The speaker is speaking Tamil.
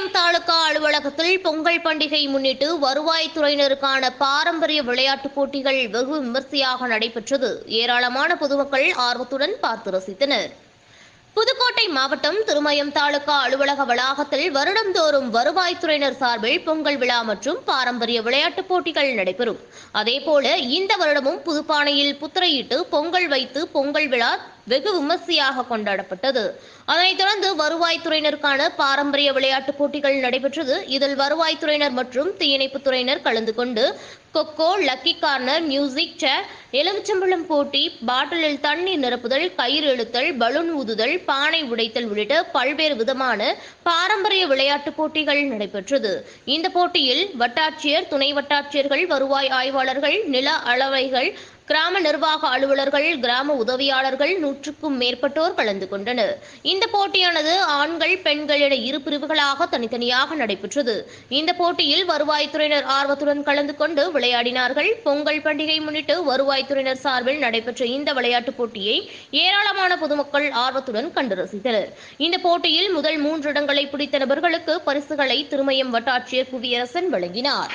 திருமயம் தாலுகா அலுவலகத்தில் பொங்கல் பண்டிகை முன்னிட்டு வருவாய்த்துறையினருக்கான பாரம்பரிய விளையாட்டுப் போட்டிகள் வெகு விமர்சையாக நடைபெற்றது. ஏராளமான பொதுமக்கள் ஆர்வத்துடன் பார்த்து ரசித்தனர். புதுக்கோட்டை மாவட்டம் திருமயம் தாலுகா அலுவலக வளாகத்தில் வருடந்தோறும் வருவாய்த்துறையினர் சார்பில் பொங்கல் விழா மற்றும் பாரம்பரிய விளையாட்டுப் போட்டிகள் நடைபெறும். அதேபோல இந்த வருடமும் புதுப்பானையில் புத்திரையிட்டு பொங்கல் வைத்து பொங்கல் விழா வெகு விமர்சையாக கொண்டாடப்பட்டது. அதனைத் தொடர்ந்து வருவாய்த்துறையினருக்கான பாரம்பரிய விளையாட்டுப் போட்டிகள் நடைபெற்றது. இதில் வருவாய்த்துறையினர் மற்றும் தீயணைப்புத் துறையினர் கலந்து கொண்டு kho kho lucky corner music chair எலுமிச்சம்பழம் போட்டி பாட்டிலில் தண்ணீர் நிரப்புதல் கயிறு இழுத்தல் பலூன் ஊதுதல் பானை உடைத்தல் உள்ளிட்ட பல்வேறு விதமான பாரம்பரிய விளையாட்டுப் போட்டிகள் நடைபெற்றது. இந்த போட்டியில் வட்டாட்சியர் துணை வட்டாட்சியர்கள் வருவாய் ஆய்வாளர்கள் நில அளவைகள் கிராம நிர்வாக அலுவலர்கள் கிராம உதவியாளர்கள் நூற்றுக்கும் மேற்பட்டோர் கலந்து கொண்டனர். இந்த போட்டியானது ஆண்கள் பெண்கள் என இரு பிரிவுகளாக தனித்தனியாக நடைபெற்றது. இந்த போட்டியில் வருவாய்த்துறையினர் ஆர்வத்துடன் கலந்து கொண்டு விளையாடினார்கள். பொங்கல் பண்டிகை முன்னிட்டு வருவாய்த்துறையினர் சார்பில் நடைபெற்ற இந்த விளையாட்டுப் போட்டியை ஏராளமான பொதுமக்கள் ஆர்வத்துடன் கண்டு ரசித்தனர். இந்த போட்டியில் முதல் மூன்று இடங்களை பிடித்த நபர்களுக்கு பரிசுகளை திருமயம் வட்டாட்சியர் புவியரசன் வழங்கினார்.